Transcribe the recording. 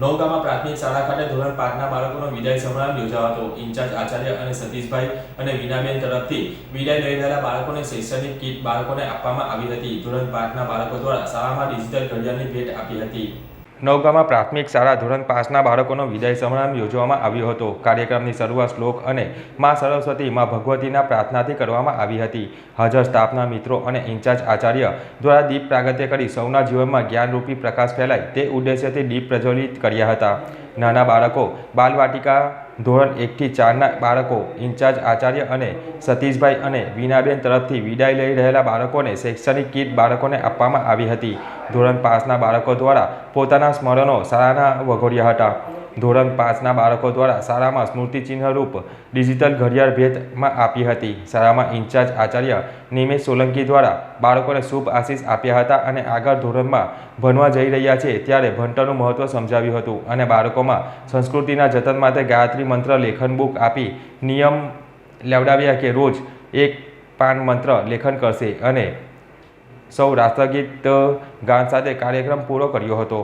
નવગામા પ્રાથમિક શાળા ખાતે ધોરણ પાંચના બાળકોનો વિદાય સમારંભ યોજાયો હતો ઇન્ચાર્જ આચાર્ય અને સતીશભાઈ અને વિનાબેન તરફથી વિદાય લઈ રહેલા બાળકોને શૈક્ષણિક કીટ બાળકોને આપવામાં આવી હતી. ધોરણ પાંચના બાળકો દ્વારા શાળામાં ડિજિટલ ઘડિયાળની ભેટ આપી હતી. નવગામા પ્રાથમિક શાળા ધોરણ પાંચના બાળકોનો વિદાય સમારંભ યોજવામાં આવ્યો હતો. કાર્યક્રમની શરૂઆત શ્લોક અને મા સરસ્વતી, મા ભગવતીના પ્રાર્થનાથી કરવામાં આવી હતી. હાજર સ્ટાફના મિત્રો અને ઇન્ચાર્જ આચાર્ય દ્વારા દીપ પ્રાગત્ય કરી સૌના જીવનમાં જ્ઞાનરૂપી પ્રકાશ ફેલાય તે ઉદ્દેશ્યથી દીપ પ્રજ્વલિત કર્યા હતા. નાના બાળકો, બાલવાટિકા ધોરણ એકથી ચારના બાળકો, ઇન્ચાર્જ આચાર્ય અને સતીશભાઈ અને વીણાબેન તરફથી વિદાય લઈ રહેલા બાળકોને શૈક્ષણિક કીટ બાળકોને આપવામાં આવી હતી. ધોરણ પાંચના બાળકો દ્વારા પોતાના સ્મરણો શાળાના વગોડ્યા હતા. ધોરણ પાંચના બાળકો દ્વારા શાળામાં સ્મૃતિચિહ્નરૂપ ડિજિટલ ઘડિયાળ ભેટમાં આપી હતી. શાળામાં ઇન્ચાર્જ આચાર્ય નિમેશ સોલંકી દ્વારા બાળકોને શુભ આશીષ આપ્યા હતા અને આગળ ધોરણમાં ભણવા જઈ રહ્યા છે ત્યારે ભણતરનું મહત્ત્વ સમજાવ્યું હતું અને બાળકોમાં સંસ્કૃતિના જતન માટે ગાયત્રી મંત્ર, લેખન બુક આપી નિયમ લેવડાવ્યા કે રોજ એક પાન મંત્ર લેખન કરશે અને સૌ રાષ્ટ્રગીત ગાન સાથે કાર્યક્રમ પૂરો કર્યો હતો.